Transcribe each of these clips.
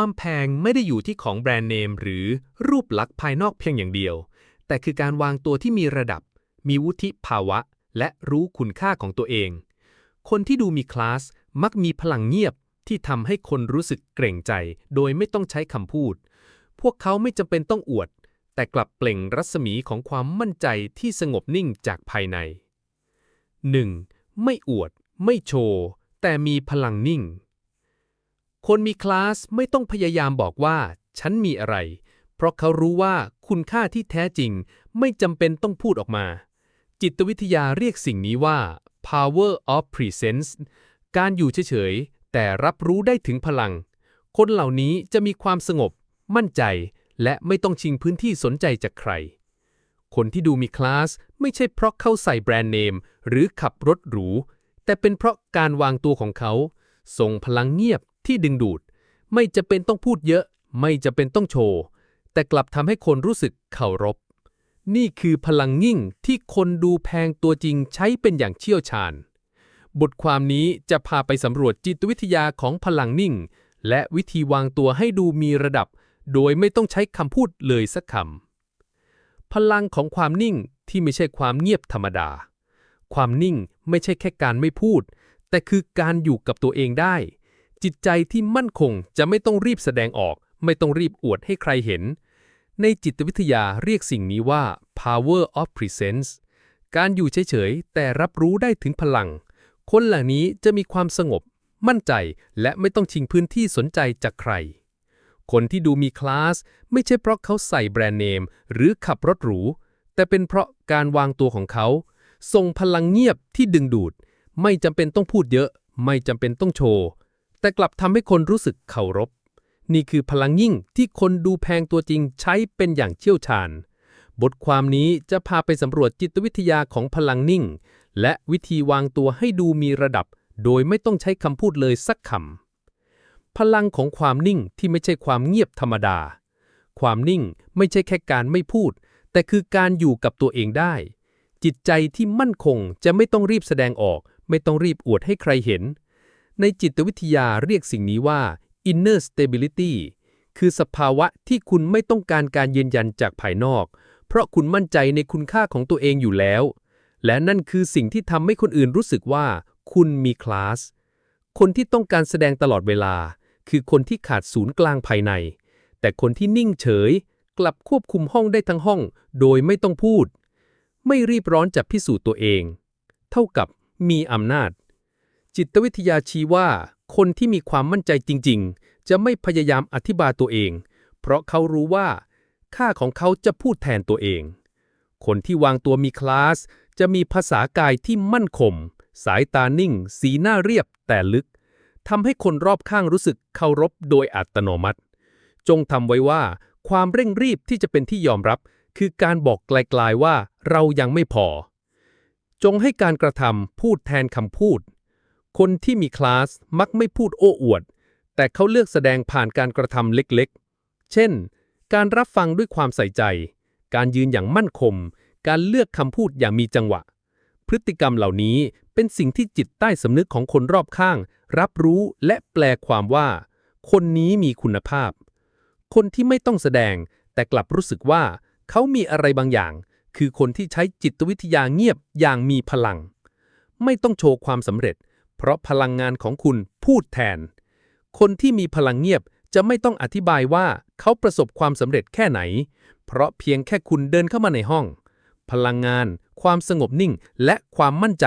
ความแพงไม่ได้อยู่ที่ของแบรนด์เนมหรือรูปลักษณ์ภายนอกเพียงอย่างเดียว แต่คือการวางตัวที่มีระดับ มีวุฒิภาวะ และรู้คุณค่าของตัวเอง คนที่ดูมีคลาสมักมีพลังเงียบที่ทำให้คนรู้สึกเกรงใจ โดยไม่ต้องใช้คำพูด พวกเขาไม่จำเป็นต้องอวด แต่กลับเปล่งรัศมีของความมั่นใจที่สงบนิ่งจากภายใน 1. ไม่อวด ไม่โชว์ แต่มีพลังนิ่ง คนมีคลาสไม่ต้องพยายามบอกว่า ฉันมีอะไร เพราะเขารู้ว่าคุณค่าที่แท้จริงไม่จำเป็นต้องพูดออกมา จิตวิทยาเรียกสิ่งนี้ว่า power of presence การอยู่เฉยๆ แต่รับรู้ได้ถึงพลัง คนเหล่านี้จะมีความสงบ มั่นใจ และไม่ต้องชิงพื้นที่สนใจจากใคร คนที่ดูมีคลาสไม่ใช่เพราะเขาใส่แบรนด์เนม หรือขับรถหรู แต่เป็นเพราะการวางตัวของเขา ส่งพลังเงียบ ที่ดึงดูด ไม่จะเป็นต้องพูดเยอะ ไม่จะเป็นต้องโชว์ แต่กลับทำให้คนรู้สึกเคารพ นี่คือพลังยิ่งที่คนดูแพงตัวจริงใช้เป็นอย่างเชี่ยวชาญ บทความนี้จะพาไปสำรวจจิตวิทยาของพลังนิ่ง และวิธีวางตัวให้ดูมีระดับ โดยไม่ต้องใช้คำพูดเลยสักคำพลังของความนิ่งที่ไม่ใช่ความเงียบธรรมดา ความนิ่งไม่ใช่แค่การไม่พูด แต่คือการอยู่กับตัวเองได้ จิตใจที่มั่นคงจะไม่ต้องรีบแสดงออก ไม่ต้องรีบอวดให้ใครเห็น ในจิตวิทยาเรียกสิ่งนี้ว่า power of presence การอยู่เฉยๆ แต่รับรู้ได้ถึงพลัง คนเหล่านี้จะมีความสงบ มั่นใจ และไม่ต้องชิงพื้นที่สนใจจากใคร คนที่ดูมีคลาส ไม่ใช่เพราะเขาใส่แบรนด์เนม หรือขับรถหรู แต่เป็นเพราะการวางตัวของเขาส่งพลังเงียบที่ดึงดูด ไม่จำเป็นต้องพูดเยอะ ไม่จำเป็นต้องโชว์ แต่กลับทำให้คนรู้สึกเคารพ นี่คือพลังยิ่งที่คนดูแพงตัวจริงใช้เป็นอย่างเชี่ยวชาญ บทความนี้จะพาไปสำรวจจิตวิทยาของพลังนิ่ง และวิธีวางตัวให้ดูมีระดับ โดยไม่ต้องใช้คำพูดเลยสักคำพลังของความนิ่งที่ไม่ใช่ความเงียบธรรมดา ความนิ่งไม่ใช่แค่การไม่พูด แต่คือการอยู่กับตัวเองได้ จิตใจที่มั่นคงจะไม่ต้องรีบแสดงออก ไม่ต้องรีบอวดให้ใครเห็น ในจิตวิทยาเรียกสิ่งนี้ว่า inner stability คือสภาวะที่คุณไม่ต้องการการยืนยันจากภายนอก เพราะคุณมั่นใจในคุณค่าของตัวเองอยู่แล้ว และนั่นคือสิ่งที่ทำให้คนอื่นรู้สึกว่า คุณมีคลาส คนที่ต้องการแสดงตลอดเวลา คือคนที่ขาดศูนย์กลางภายใน แต่คนที่นิ่งเฉย กลับควบคุมห้องได้ทั้งห้อง โดยไม่ต้องพูด ไม่รีบร้อนจะพิสูจน์ตัวเอง เท่ากับมีอำนาจ จิตวิทยาชี้ว่า คนที่มีความมั่นใจจริง ๆ จะไม่พยายามอธิบายตัวเอง เพราะเขารู้ว่า ค่าของเขาจะพูดแทนตัวเอง คนที่วางตัวมีคลาส จะมีภาษากายที่มั่นคงสายตานิ่ง สีหน้าเรียบแต่ลึกทำให้คนรอบข้างรู้สึกเคารพโดยอัตโนมัติ จงทำไว้ว่า ความเร่งรีบที่จะเป็นที่ยอมรับ คือการบอกไกลๆว่าเรายังไม่พอ จงให้การกระทำพูดแทนคำพูด คนที่มีคลาสมักไม่พูดโอ้อวด แต่เขาเลือกแสดงผ่านการกระทำเล็กๆ เช่น การรับฟังด้วยความใส่ใจ การยืนอย่างมั่นคง การเลือกคำพูดอย่างมีจังหวะ พฤติกรรมเหล่านี้เป็นสิ่งที่จิตใต้สำนึกของคนรอบข้าง รับรู้และแปลความว่า คนนี้มีคุณภาพ คนที่ไม่ต้องแสดง แต่กลับรู้สึกว่า เขามีอะไรบางอย่าง คือคนที่ใช้จิตวิทยาเงียบอย่างมีพลัง ไม่ต้องโชว์ความสำเร็จ เพราะพลังงานของคุณพูดแทน คนที่มีพลังเงียบจะไม่ต้องอธิบายว่าเขาประสบความสำเร็จแค่ไหน เพราะเพียงแค่คุณเดินเข้ามาในห้อง พลังงาน ความสงบนิ่ง และความมั่นใจ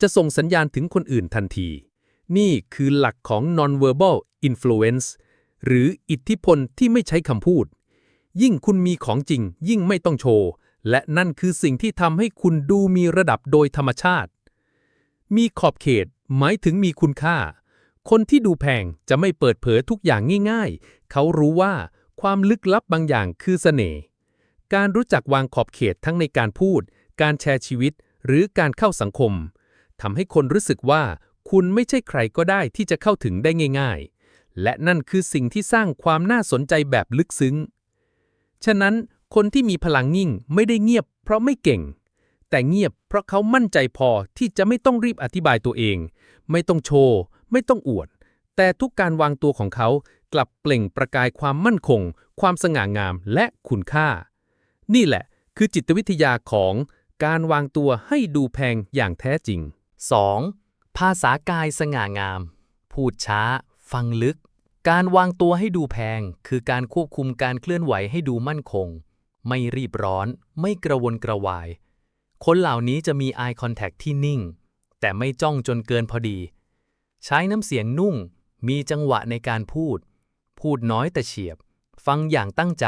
จะส่งสัญญาณถึงคนอื่นทันที นี่คือหลักของ nonverbal influence หรืออิทธิพลที่ไม่ใช้คำพูด ยิ่งคุณมีของจริง ยิ่งไม่ต้องโชว์ และนั่นคือสิ่งที่ทำให้คุณดูมีระดับโดยธรรมชาติ มีขอบเขต หมายถึงมีคุณค่า คนที่ดูแพงจะไม่เปิดเผยทุกอย่างง่ายๆ เขารู้ว่าความลึกลับบางอย่างคือเสน่ห์ การรู้จักวางขอบเขตทั้งในการพูด การแชร์ชีวิต หรือการเข้าสังคม ทำให้คนรู้สึกว่าคุณไม่ใช่ใครก็ได้ที่จะเข้าถึงได้ง่าย ๆ และนั่นคือสิ่งที่สร้างความน่าสนใจแบบลึกซึ้ง ฉะนั้นคนที่มีพลังยิ่งไม่ได้เงียบเพราะไม่เก่ง แต่เงียบเพราะเขามั่นใจพอที่จะไม่ต้องรีบอธิบายตัวเอง ไม่ต้องโชว์ ไม่ต้องอวด แต่ทุกการวางตัวของเขากลับเปล่งประกายความมั่นคง ความสง่างามและคุณค่า นี่แหละคือจิตวิทยาของการวางตัวให้ดูแพงอย่างแท้จริง 2. ภาษากายสง่างาม พูดช้า ฟังลึก การวางตัวให้ดูแพง คือการควบคุมการเคลื่อนไหวให้ดูมั่นคง ไม่รีบร้อน ไม่กระวนกระวาย คนเหล่านี้จะมี eye contact ที่นิ่ง แต่ไม่จ้องจนเกินพอดี ใช้น้ำเสียงนุ่ง มีจังหวะในการพูด พูดน้อยแต่เฉียบ ฟังอย่างตั้งใจ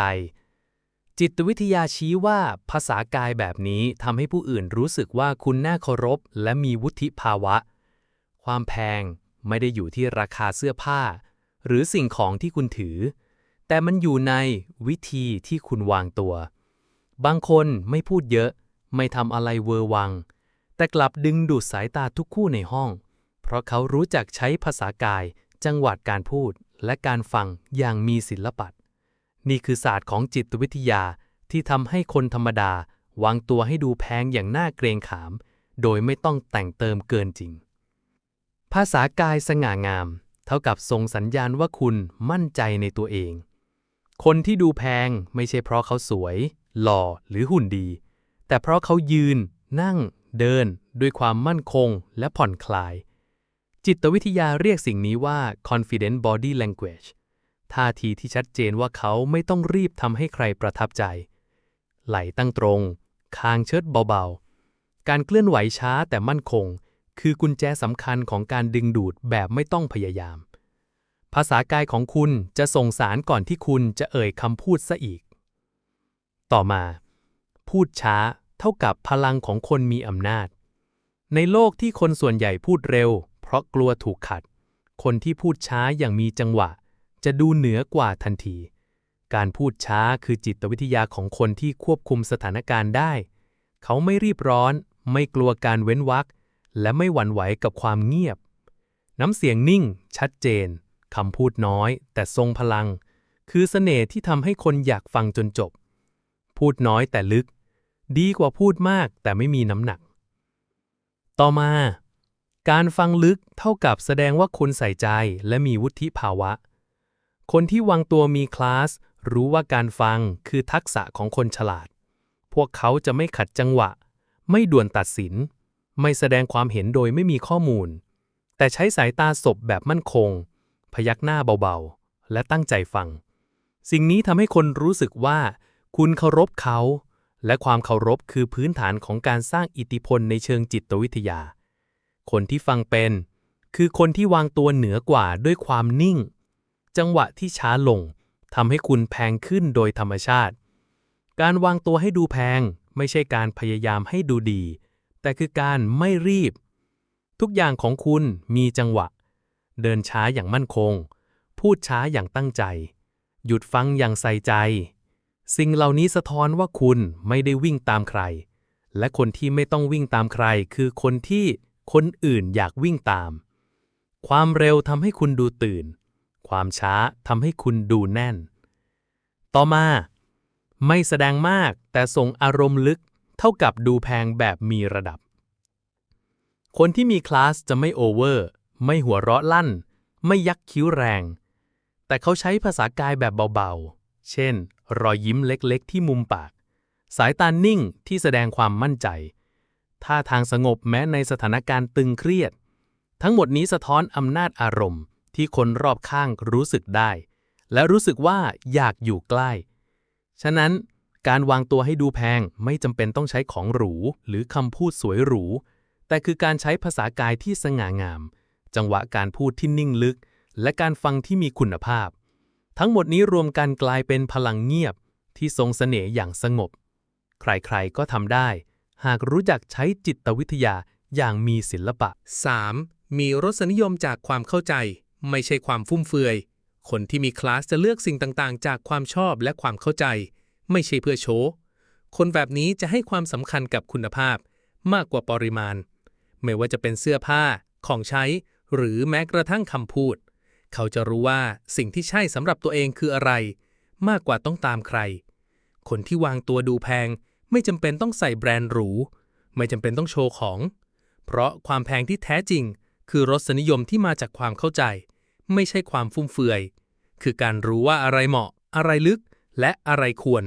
จิตวิทยาชี้ว่าภาษากายแบบนี้ทำให้ผู้อื่นรู้สึกว่าคุณน่าเคารพ และมีวุฒิภาวะ ความแพงไม่ได้อยู่ที่ราคาเสื้อผ้า หรือสิ่งของที่คุณถือ แต่มันอยู่ในวิธีที่คุณวางตัว บางคนไม่พูดเยอะ ไม่ทำอะไรเวอร์วัง แต่กลับดึงดูดสายตาทุกคู่ในห้อง เพราะเขารู้จักใช้ภาษากาย จังหวัดการพูด และการฟังอย่างมีศิลปะนี่คือศาสตร์ของจิตวิทยาที่ทำให้คนธรรมดาวางตัวให้ดูแพงอย่างน่าเกรงขาม โดยไม่ต้องแต่งเติมเกินจริง ภาษากายสง่างาม เท่ากับส่งสัญญาณว่าคุณมั่นใจในตัวเอง คนที่ดูแพงไม่ใช่เพราะเขาสวย หล่อหรือหุ่นดี แต่เพราะเขายืน นั่ง เดิน ด้วยความมั่นคงและผ่อนคลาย จิตวิทยาเรียกสิ่งนี้ว่า confident body language ท่าทีที่ชัดเจนว่าเขาไม่ต้องรีบทำให้ใครประทับใจ ไหลตั้งตรง คางเชิดเบาๆ การเคลื่อนไหวช้าแต่มั่นคง คือกุญแจสำคัญของการดึงดูดแบบไม่ต้องพยายาม ภาษากายของคุณจะส่งสารก่อนที่คุณจะเอ่ยคำพูดซะอีก ต่อมา พูดช้า เท่ากับพลังของคนมีอำนาจ ในโลกที่คนส่วนใหญ่พูดเร็ว เพราะกลัวถูกขัด คนที่พูดช้าอย่างมีจังหวะ จะดูเหนือกว่าทันที การพูดช้าคือจิตวิทยาของคนที่ควบคุมสถานการณ์ได้ เขาไม่รีบร้อน ไม่กลัวการเว้นวรรคและไม่หวั่นไหวกับความเงียบ น้ำเสียงนิ่ง ชัดเจนคำพูดน้อย แต่ทรงพลัง คือเสน่ห์ที่ทำให้คนอยากฟังจนจบ พูดน้อยแต่ลึก ดีกว่าพูดมากแต่ไม่มีน้ำหนัก ต่อมา การฟังลึกเท่ากับแสดงว่าคุณใส่ใจและมีวุฒิภาวะ คนที่วางตัวมีคลาส รู้ว่าการฟังคือทักษะของคนฉลาด พวกเขาจะไม่ขัดจังหวะ ไม่ด่วนตัดสิน ไม่แสดงความเห็นโดยไม่มีข้อมูล แต่ใช้สายตาสบแบบมั่นคง พยักหน้าเบาๆ และตั้งใจฟัง สิ่งนี้ทำให้คนรู้สึกว่า คุณเคารพเขา และความเคารพคือพื้นฐานของการสร้างอิทธิพลในเชิงจิตวิทยา คนที่ฟังเป็น คือคนที่วางตัวเหนือกว่าด้วยความนิ่ง จังหวะที่ช้าลงทำให้คุณแพงขึ้นโดยธรรมชาติ การวางตัวให้ดูแพง ไม่ใช่การพยายามให้ดูดี แต่คือการไม่รีบ ทุกอย่างของคุณมีจังหวะ เดินช้าอย่างมั่นคง พูดช้าอย่างตั้งใจ หยุดฟังอย่างใส่ใจ สิ่งเหล่านี้สะท้อนว่าคุณไม่ได้วิ่งตามใคร และคนที่ไม่ต้องวิ่งตามใคร คือคนที่คนอื่นอยากวิ่งตาม ความเร็วทำให้คุณดูตื่น ความช้าทำให้คุณดูแน่น ต่อมา ไม่แสดงมากแต่ส่งอารมณ์ลึก เท่ากับดูแพงแบบมีระดับ คนที่มีคลาสจะไม่โอเวอร์ ไม่หัวเราะลั่น ไม่ยักคิ้วแรง แต่เขาใช้ภาษากายแบบเบาๆ เช่น รอยยิ้มเล็กๆ ที่มุมปาก สายตานิ่งที่แสดงความมั่นใจ ท่าทางสงบแม้ในสถานการณ์ตึงเครียด ทั้งหมดนี้สะท้อนอำนาจอารมณ์ ที่คนรอบข้างรู้สึกได้ และรู้สึกว่าอยากอยู่ใกล้ ฉะนั้นการวางตัวให้ดูแพงไม่จำเป็นต้องใช้ของหรู หรือคำพูดสวยหรู แต่คือการใช้ภาษากายที่สง่างาม จังหวะการพูดที่นิ่งลึก และการฟังที่มีคุณภาพ ทั้งหมดนี้รวมกันกลายเป็นพลังเงียบที่ทรงเสน่ห์อย่างสงบ ใครๆก็ทำได้ หากรู้จักใช้จิตวิทยาอย่างมีศิลปะ 3. มีรสนิยมจากความเข้าใจ ไม่ใช่ความฟุ่มเฟือย คนที่มีคลาสจะเลือกสิ่งต่างๆ จากความชอบและความเข้าใจ ไม่ใช่เพื่อโชว์คนแบบนี้จะให้ความสำคัญกับคุณภาพมากกว่าปริมาณ ไม่ว่าจะเป็นเสื้อผ้า ของใช้ หรือแม้กระทั่งคำพูด เขาจะรู้ว่าสิ่งที่ใช่สำหรับตัวเองคืออะไร มากกว่าต้องตามใคร คนที่วางตัวดูแพง ไม่จำเป็นต้องใส่แบรนด์หรู ไม่จำเป็นต้องโชว์ของ เพราะความแพงที่แท้จริง คือรสนิยมที่มาจากความเข้าใจ ไม่ใช่ความฟุ่มเฟือย คือการรู้ว่าอะไรเหมาะ อะไรลึก และอะไรควร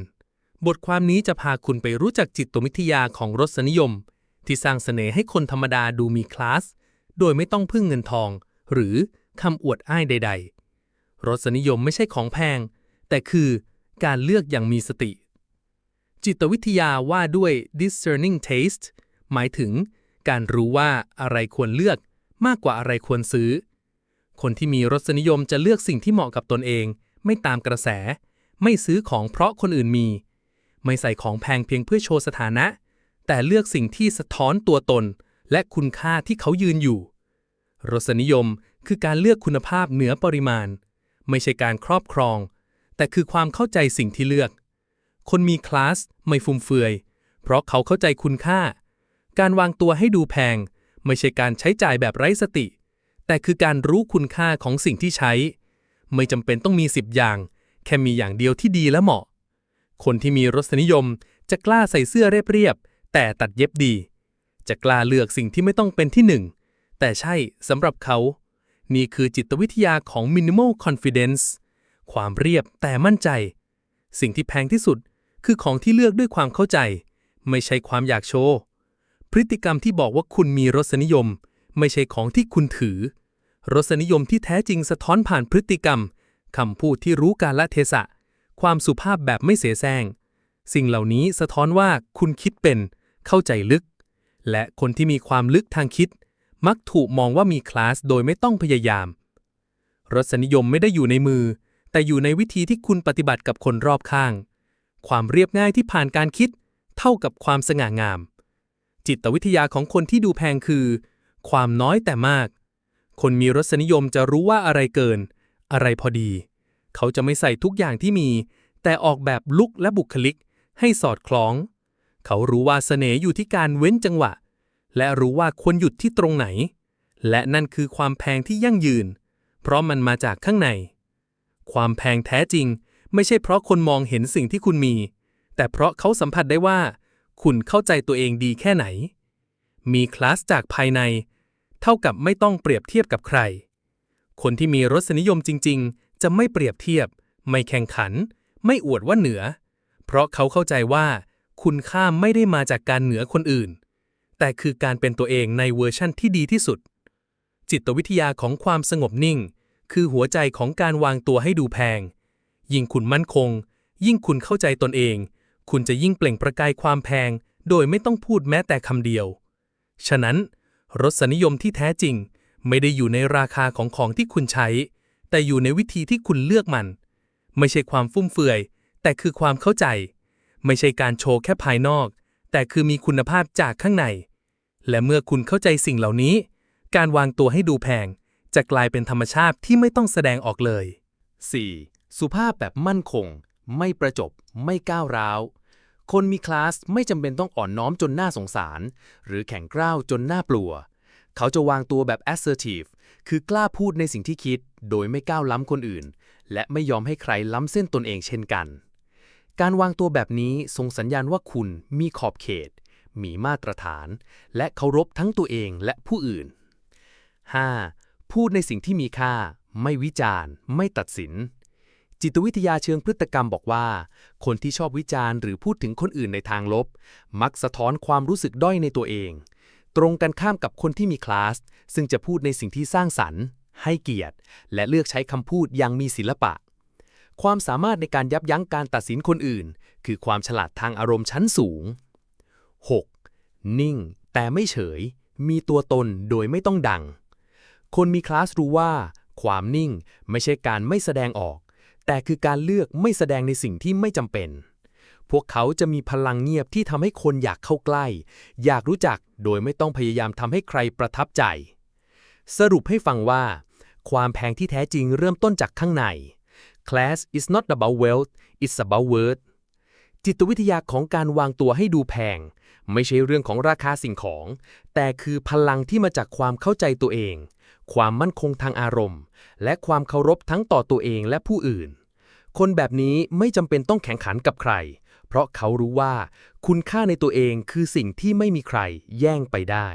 บทความนี้จะพาคุณไปรู้จักจิตวิทยาของรสนิยม ที่สร้างเสน่ห์ให้คนธรรมดาดูมีคลาส โดยไม่ต้องพึ่งเงินทอง หรือ คำอวดอ้ายใด ๆ รสนิยมไม่ใช่ของแพง แต่คือการเลือกอย่างมีสติ จิตวิทยาว่าด้วย discerning taste หมายถึงการรู้ว่าอะไรควรเลือกมากกว่าอะไรควรซื้อ คนที่มีรสนิยมจะเลือกสิ่งที่เหมาะกับตนเอง ไม่ตามกระแส ไม่ซื้อของเพราะคนอื่นมี ไม่ใส่ของแพงเพียงเพื่อโชว์สถานะ แต่เลือกสิ่งที่สะท้อนตัวตน และคุณค่าที่เขายืนอยู่ รสนิยม คือการเลือกคุณภาพเหนือปริมาณ ไม่ใช่การครอบครอง แต่คือความเข้าใจสิ่งที่เลือก คนมีคลาสไม่ฟุ่มเฟือย เพราะเขาเข้าใจคุณค่า การวางตัวให้ดูแพง ไม่ใช่การใช้จ่ายแบบไร้สติ แต่คือการรู้คุณค่าของสิ่งที่ใช้ ไม่จำเป็นต้องมีสิบอย่าง แค่มีอย่างเดียวที่ดีและเหมาะ คนที่มีรสนิยมจะกล้าใส่เสื้อเรียบๆแต่ตัดเย็บดี จะกล้าเลือกสิ่งที่ไม่ต้องเป็นที่หนึ่งแต่ใช่สำหรับเขา นี่คือจิตวิทยาของ minimal confidence ความเรียบแต่มั่นใจ สิ่งที่แพงที่สุดคือของที่เลือกด้วยความเข้าใจ ไม่ใช่ความอยากโชว์ พฤติกรรมที่บอกว่าคุณมีรสนิยม ไม่ใช่ของที่คุณถือ รสนิยมที่แท้จริงสะท้อนผ่านพฤติกรรมคำพูดที่รู้กาลเทศะ ความสุภาพแบบไม่เสแสร้งสิ่งเหล่านี้สะท้อนว่าคุณคิดเป็น เข้าใจลึก และคนที่มีความลึกทางคิด มักถูกมองว่ามีคลาสโดยไม่ต้องพยายาม รสนิยมไม่ได้อยู่ในมือ แต่อยู่ในวิธีที่คุณปฏิบัติกับคนรอบข้าง ความเรียบง่ายที่ผ่านการคิด เท่ากับความสง่างาม จิตวิทยาของคนที่ดูแพงคือ ความน้อยแต่มาก คนมีรสนิยมจะรู้ว่าอะไรเกิน อะไรพอดี เขาจะไม่ใส่ทุกอย่างที่มี แต่ออกแบบลุกและบุคลิก ให้สอดคล้อง เขารู้ว่าเสน่ห์อยู่ที่การเว้นจังหวะ และรู้ว่าควรหยุดที่ตรงไหน และนั่นคือความแพงที่ยั่งยืน เพราะมันมาจากข้างใน ความแพงแท้จริง ไม่ใช่เพราะคนมองเห็นสิ่งที่คุณมี แต่เพราะเขาสัมผัสได้ว่า คุณเข้าใจตัวเองดีแค่ไหน มีคลาสจากภายใน เท่ากับไม่ต้องเปรียบเทียบกับใคร คนที่มีรสนิยมจริง ๆ จะไม่เปรียบเทียบ ไม่แข่งขัน ไม่อวดว่าเหนือ เพราะเขาเข้าใจว่า คุณค่าไม่ได้มาจากการเหนือคนอื่น แต่คือการเป็นตัวเองในเวอร์ชั่นที่ดีที่สุด จิตวิทยาของความสงบนิ่ง คือหัวใจของการวางตัวให้ดูแพง ยิ่งคุณมั่นคง ยิ่งคุณเข้าใจตนเอง คุณจะยิ่งเปล่งประกายความแพง โดยไม่ต้องพูดแม้แต่คำเดียว ฉะนั้น รสนิยมที่แท้จริง ไม่ได้อยู่ในราคาของของที่คุณใช้ แต่อยู่ในวิธีที่คุณเลือกมัน ไม่ใช่ความฟุ่มเฟือย แต่คือความเข้าใจ ไม่ใช่การโชว์แค่ภายนอก แต่คือมีคุณภาพจากข้างใน และเมื่อคุณเข้าใจสิ่งเหล่านี้ การวางตัวให้ดูแพง จะกลายเป็นธรรมชาติที่ไม่ต้องแสดงออกเลย 4. สุภาพแบบมั่นคง ไม่ประจบ ไม่ก้าวร้าว คนมีคลาสไม่จำเป็นต้องอ่อนน้อมจนน่าสงสาร หรือแข็งกร้าวจนน่ากลัว เขาจะวางตัวแบบ assertive คือกล้าพูดในสิ่งที่คิด โดยไม่ก้าวล้ำคนอื่น และไม่ยอมให้ใครล้ำเส้นตนเองเช่นกัน การวางตัวแบบนี้ส่งสัญญาณว่าคุณมีขอบเขต มีมาตรฐาน และเคารพทั้งตัวเองและผู้อื่น 5. พูดในสิ่งที่มีค่า ไม่วิจารณ์ ไม่ตัดสิน จิตวิทยาเชิงพฤติกรรมบอกว่า คนที่ชอบวิจารณ์หรือพูดถึงคนอื่นในทางลบ มักสะท้อนความรู้สึกด้อยในตัวเอง ตรงกันข้ามกับคนที่มีคลาส ซึ่งจะพูดในสิ่งที่สร้างสรรค์ ให้เกียรติ และเลือกใช้คำพูดอย่างมีศิลปะ ความสามารถในการยับยั้งการตัดสินคนอื่น คือความฉลาดทางอารมณ์ชั้นสูง 6. นิ่ง แต่ไม่เฉย มีตัวตนโดยไม่ต้องดัง คนมีคลาสรู้ว่า ความนิ่งไม่ใช่การไม่แสดงออก แต่คือการเลือกไม่แสดงในสิ่งที่ไม่จำเป็น พวกเขาจะมีพลังเงียบที่ทำให้คนอยากเข้าใกล้ อยากรู้จักโดยไม่ต้องพยายามทำให้ใครประทับใจ สรุปให้ฟังว่า ความแพงที่แท้จริงเริ่มต้นจากข้างใน Class is not about wealth it's about worth จิตวิทยาของการวางตัวให้ดูแพง ไม่ใช่เรื่องของราคาสิ่งของ แต่คือพลังที่มาจากความเข้าใจตัวเอง ความมั่นคงทางอารมณ์ และความเคารพทั้งต่อตัวเองและผู้อื่น คนแบบนี้ไม่จำเป็นต้องแข่งขันกับใคร เพราะเขารู้ว่า คุณค่าในตัวเองคือสิ่งที่ไม่มีใครแย่งไปได้